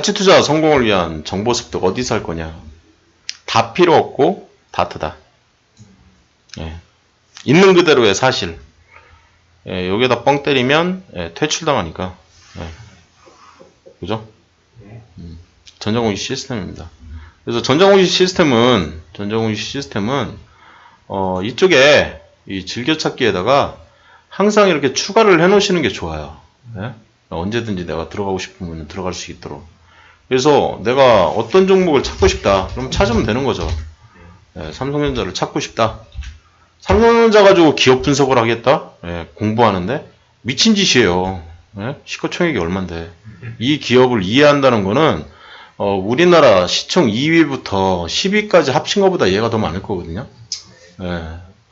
가치 투자 성공을 위한 정보 습득 어디서 할 거냐? 다 필요 없고 다트다. 예. 있는 그대로의 사실. 예, 여기에다 뻥 때리면 예, 퇴출당하니까. 예. 그죠? 음, 전자공시 시스템입니다. 그래서 전자공시 시스템은 전자공시 시스템은 어, 이쪽에 이 즐겨찾기에다가 항상 이렇게 추가를 해 놓으시는 게 좋아요. 예? 언제든지 내가 들어가고 싶으면 들어갈 수 있도록. 그래서 내가 어떤 종목을 찾고 싶다. 그럼 찾으면 되는 거죠. 예, 삼성전자를 찾고 싶다. 삼성전자 가지고 기업 분석을 하겠다? 예, 공부하는데? 미친 짓이에요. 예? 시가총액이 얼만데. 이 기업을 이해한다는 거는, 어, 우리나라 시총 2위부터 10위까지 합친 것보다 얘가 더 많을 거거든요. 예,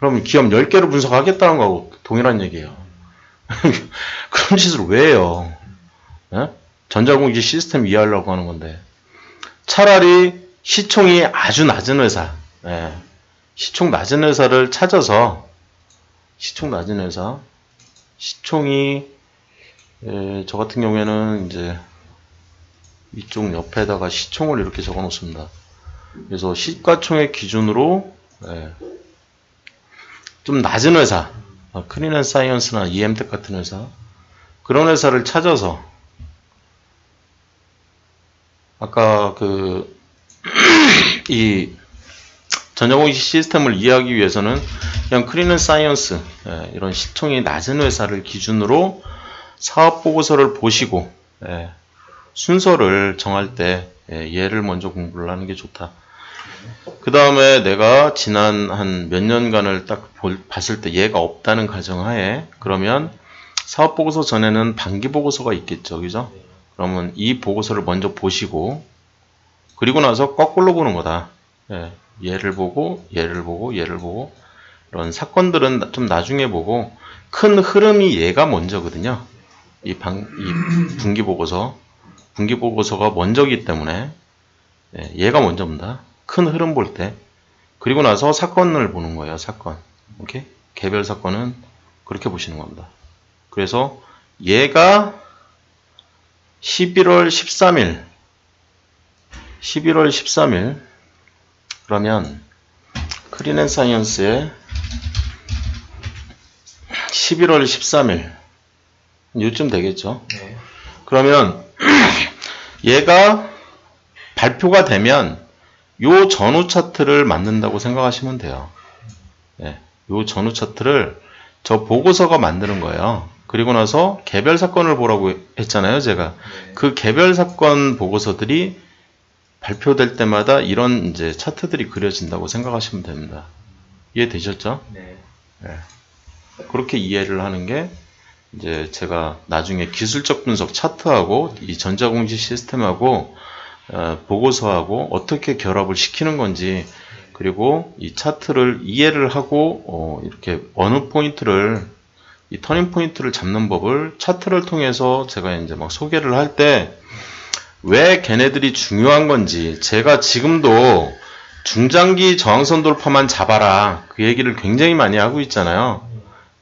그럼 기업 10개를 분석하겠다는 거하고 동일한 얘기예요. 그런 짓을 왜 해요? 예? 전자공시 시스템 이해하려고 하는 건데. 차라리 시총이 아주 낮은 회사, 예, 시총 낮은 회사를 찾아서 시총 낮은 회사 시총이 예, 저 같은 경우에는 이제 이쪽 옆에다가 시총을 이렇게 적어 놓습니다. 그래서 시가총액 기준으로 예, 좀 낮은 회사 아, 크리넨 사이언스나 EM텍 같은 회사 그런 회사를 찾아서 아까 그 이 전자공시 시스템을 이해하기 위해서는 그냥 크리넨 사이언스 예, 이런 시총이 낮은 회사를 기준으로 사업 보고서를 보시고 예, 순서를 정할 때 예, 얘를 먼저 공부를 하는 게 좋다. 그 다음에 내가 지난 한 몇 년간을 딱 볼- 봤을 때 얘가 없다는 가정하에 그러면 사업 보고서 전에는 반기 보고서가 있겠죠, 그죠? 그러면 이 보고서를 먼저 보시고 그리고 나서 거꾸로 보는 거다. 예, 얘를 보고 얘를 보고 얘를 보고 이런 사건들은 좀 나중에 보고 큰 흐름이 얘가 먼저거든요. 이, 방, 이 분기 보고서 분기 보고서가 먼저기 때문에 예, 얘가 먼저 본다. 큰 흐름 볼 때. 그리고 나서 사건을 보는 거예요. 사건. 오케이? 개별 사건은 그렇게 보시는 겁니다. 그래서 얘가 11월 13일 11월 13일 그러면 크리넨 사이언스의 11월 13일 요쯤 되겠죠. 네. 그러면 얘가 발표가 되면 요 전후 차트를 만든다고 생각하시면 돼요. 예, 요 전후 차트를 저 보고서가 만드는 거예요. 그리고 나서 개별 사건을 보라고 했잖아요, 제가. 네. 그 개별 사건 보고서들이 발표될 때마다 이런 이제 차트들이 그려진다고 생각하시면 됩니다. 이해되셨죠? 네. 그렇게 이해를 하는 게 이제 제가 나중에 기술적 분석 차트하고 이 전자공시 시스템하고 어, 보고서하고 어떻게 결합을 시키는 건지 그리고 이 차트를 이해를 하고 어, 이렇게 어느 포인트를 이 터닝 포인트를 잡는 법을 차트를 통해서 제가 이제 막 소개를 할 때 왜 걔네들이 중요한 건지 제가 지금도 중장기 저항선 돌파만 잡아라 그 얘기를 굉장히 많이 하고 있잖아요.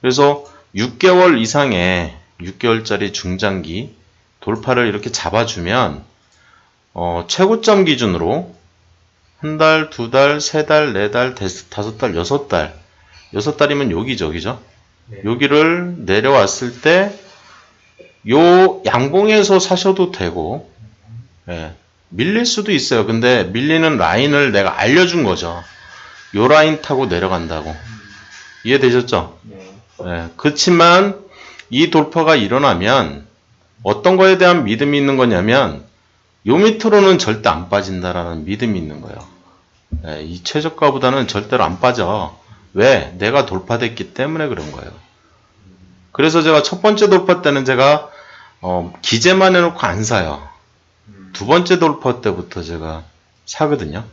그래서 6개월 이상의 6개월짜리 중장기 돌파를 이렇게 잡아주면 어, 최고점 기준으로 한 달, 두 달, 세 달, 네 달, 대- 다섯 달, 여섯 달, 여섯 달이면 여기죠, 그죠? 네. 여기를 내려왔을 때, 요 양봉에서 사셔도 되고, 예, 밀릴 수도 있어요. 근데 밀리는 라인을 내가 알려준 거죠. 요 라인 타고 내려간다고. 이해되셨죠? 네. 예, 그렇지만 이 돌파가 일어나면 어떤 거에 대한 믿음이 있는 거냐면 요 밑으로는 절대 안 빠진다라는 믿음이 있는 거예요. 예, 이 최저가보다는 절대로 안 빠져. 왜? 내가 돌파됐기 때문에 그런 거예요. 그래서 제가 첫 번째 돌파 때는 제가 어, 기재만 해놓고 안 사요. 음. 두 번째 돌파 때부터 제가 사거든요.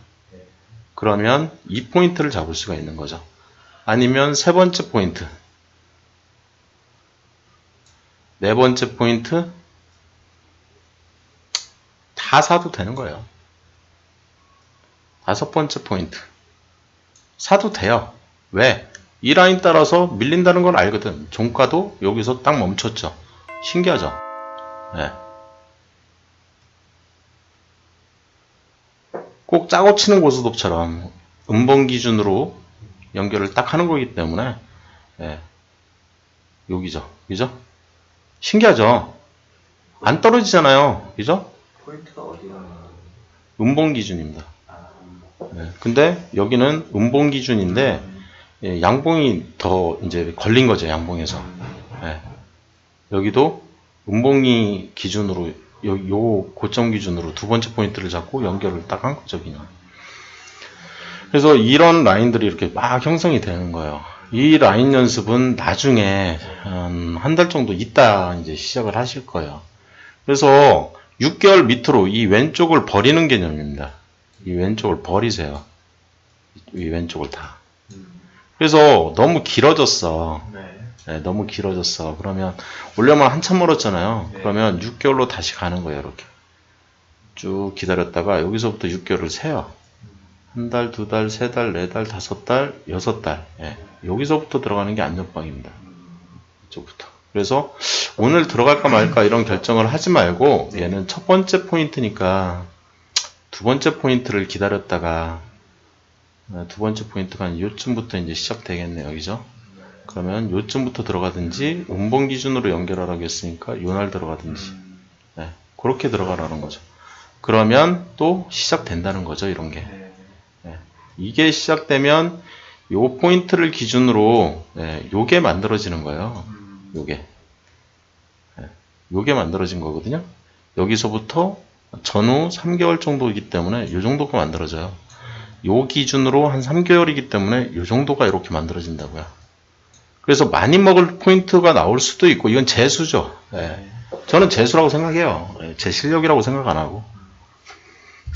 그러면 이 포인트를 잡을 수가 있는 거죠. 아니면 세 번째 포인트. 네 번째 포인트. 다 사도 되는 거예요. 다섯 번째 포인트. 사도 돼요. 왜? 이 라인 따라서 밀린다는 걸 알거든. 종가도 여기서 딱 멈췄죠. 신기하죠? 네. 꼭 짜고 치는 고스톱처럼 음봉 기준으로 연결을 딱 하는 거기 때문에 예, 여기죠. 그죠? 신기하죠? 안 떨어지잖아요. 그죠? 포인트가 어디가 나와요? 음봉 기준입니다. 아, 예, 근데 여기는 음봉 기준인데 예, 양봉이 더 이제 걸린 거죠. 양봉에서. 예. 여기도 음봉이 기준으로 요, 요 고점 기준으로 두 번째 포인트를 잡고 연결을 딱 한 거죠. 그냥. 그래서 이런 라인들이 이렇게 막 형성이 되는 거예요. 이 라인 연습은 나중에 한 달 정도 있다 이제 시작을 하실 거예요. 그래서 6개월 밑으로 이 왼쪽을 버리는 개념입니다. 이 왼쪽을 버리세요. 이 왼쪽을 다. 음. 그래서 너무 길어졌어. 네. 네, 너무 길어졌어. 그러면 올려면 한참 멀었잖아요. 네. 그러면 6개월로 다시 가는 거예요. 이렇게 쭉 기다렸다가 여기서부터 6개월을 세요. 한 달, 두 달, 세 달, 네 달, 다섯 달, 여섯 달. 예, 여기서부터 들어가는 게 안전빵입니다. 이쪽부터. 그래서 오늘 들어갈까 말까 이런 결정을 하지 말고 얘는 첫 번째 포인트니까 두 번째 포인트를 기다렸다가 어, 두 번째 포인트가 한 요쯤부터 이제 시작되겠네요. 그죠? 그러면 요쯤부터 들어가든지 음봉 기준으로 연결하라고 했으니까 요날 들어가든지 네, 그렇게 들어가라는 거죠. 그러면 또 시작된다는 거죠. 이런 게. 네. 이게 시작되면 요 포인트를 기준으로 네, 요게 만들어지는 거예요. 음. 요게. 네, 요게 만들어진 거거든요. 여기서부터 전후 3개월 정도이기 때문에 요 정도가 만들어져요. 요 기준으로 한 3개월이기 때문에 요 정도가 이렇게 만들어진다고요. 그래서 많이 먹을 포인트가 나올 수도 있고 이건 재수죠. 예. 네. 저는 재수라고 생각해요. 예, 제 실력이라고 생각 안 하고.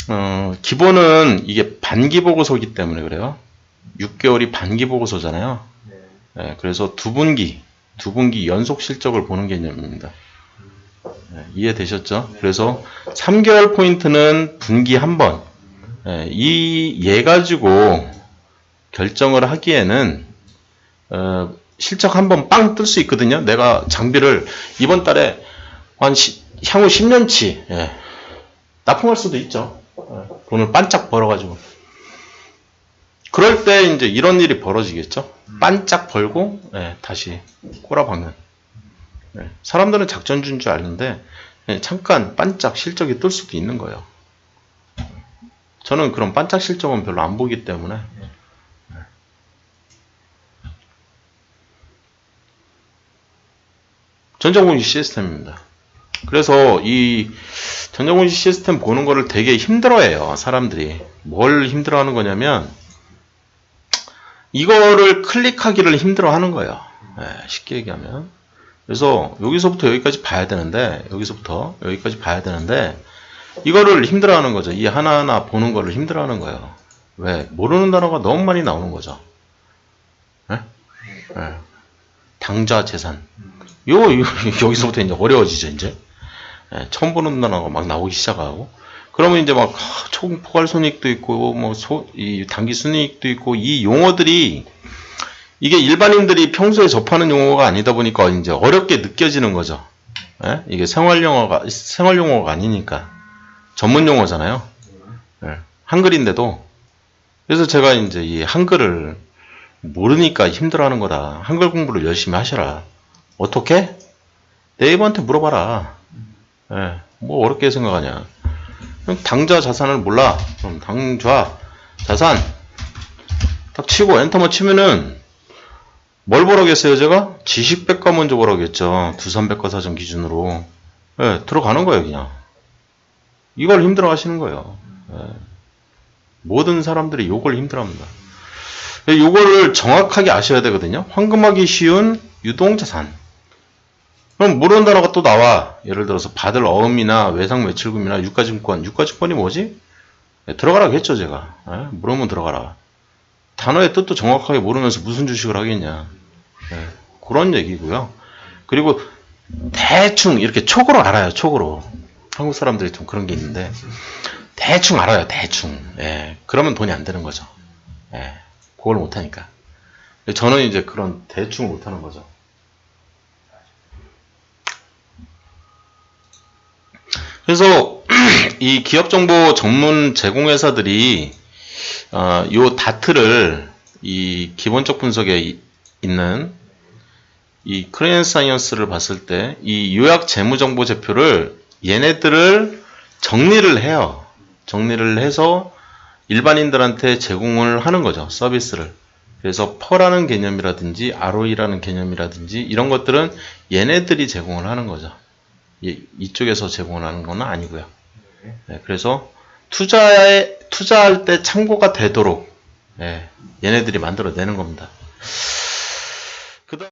어, 기본은 이게 반기 보고서기 때문에 그래요. 6개월이 반기 보고서잖아요. 네. 예, 그래서 두 분기, 두 분기 연속 실적을 보는 개념입니다. 예, 이해되셨죠? 그래서 3개월 포인트는 분기 한 번. 예, 이얘 가지고 결정을 하기에는 어, 실적 한번 빵 뜰 수 있거든요. 내가 장비를 이번 달에 한 시- 향후 10년치 예, 납품할 수도 있죠. 예, 돈을 반짝 벌어가지고. 그럴 때 이제 이런 일이 벌어지겠죠. 반짝 벌고 예, 다시 꼬라박는. 예, 사람들은 작전준 줄 아는데 예, 잠깐 반짝 실적이 뜰 수도 있는 거예요. 저는 그런 반짝 실적은 별로 안 보기 때문에 전자공시 시스템입니다. 그래서 이 전자공시 시스템 보는 거를 되게 힘들어해요. 사람들이. 뭘 힘들어하는 거냐면 이거를 클릭하기를 힘들어하는 거예요. 예, 쉽게 얘기하면. 그래서 여기서부터 여기까지 봐야 되는데 여기서부터 여기까지 봐야 되는데 이거를 힘들어하는 거죠. 이 하나하나 보는 거를 힘들어하는 거예요. 왜? 모르는 단어가 너무 많이 나오는 거죠. 예? 예. 당좌 재산. 요, 요 여기서부터 이제 어려워지죠, 이제. 예, 처음 보는 단어가 막 나오기 시작하고. 그러면 이제 막 하, 총 포괄 손익도 있고 뭐 소, 이 단기 순이익도 있고 이 용어들이 이게 일반인들이 평소에 접하는 용어가 아니다 보니까 이제 어렵게 느껴지는 거죠. 예? 이게 생활 용어가 생활 용어가 아니니까 전문 용어잖아요. 예, 한글인데도 그래서 제가 이제 이 한글을 모르니까 힘들어하는 거다. 한글 공부를 열심히 하셔라. 어떻게? 네이버한테 물어봐라. 예, 뭐 어렵게 생각하냐. 당좌 자산을 몰라. 그럼 당좌 자산 딱 치고 엔터만 치면은 뭘 보라겠어요 제가? 지식백과 먼저 보라겠죠. 두산백과사전 기준으로. 예, 들어가는 거예요 그냥. 이걸 힘들어 하시는 거예요. 예. 모든 사람들이 요걸 힘들어 합니다. 예, 요거를 정확하게 아셔야 되거든요. 황금하기 쉬운 유동자산. 그럼 모르는 단어가 또 나와. 예를 들어서 받을 어음이나 외상 매출금이나 유가증권. 유가증권이 뭐지? 예, 들어가라고 했죠, 제가. 예, 물으면 들어가라. 단어의 뜻도 정확하게 모르면서 무슨 주식을 하겠냐. 예, 그런 얘기고요. 그리고 대충 이렇게 촉으로 알아요, 촉으로. 한국 사람들이 좀 그런 게 있는데 대충 알아요, 대충. 예, 그러면 돈이 안 되는 거죠. 예, 그걸 못 하니까. 저는 이제 그런 대충을 못 하는 거죠. 그래서 이 기업 정보 전문 제공회사들이 어, 요 다트를 이 기본적 분석에 이- 있는 이 크레인 사이언스를 봤을 때 이 요약 재무 정보 제표를 얘네들을 정리를 해요. 정리를 해서 일반인들한테 제공을 하는 거죠. 서비스를. 그래서 퍼라는 개념이라든지 ROE라는 개념이라든지 이런 것들은 얘네들이 제공을 하는 거죠. 이- 이쪽에서 제공을 하는 건 아니고요. 네, 그래서 투자에 투자할 때 참고가 되도록 예, 얘네들이 만들어내는 겁니다. 그다음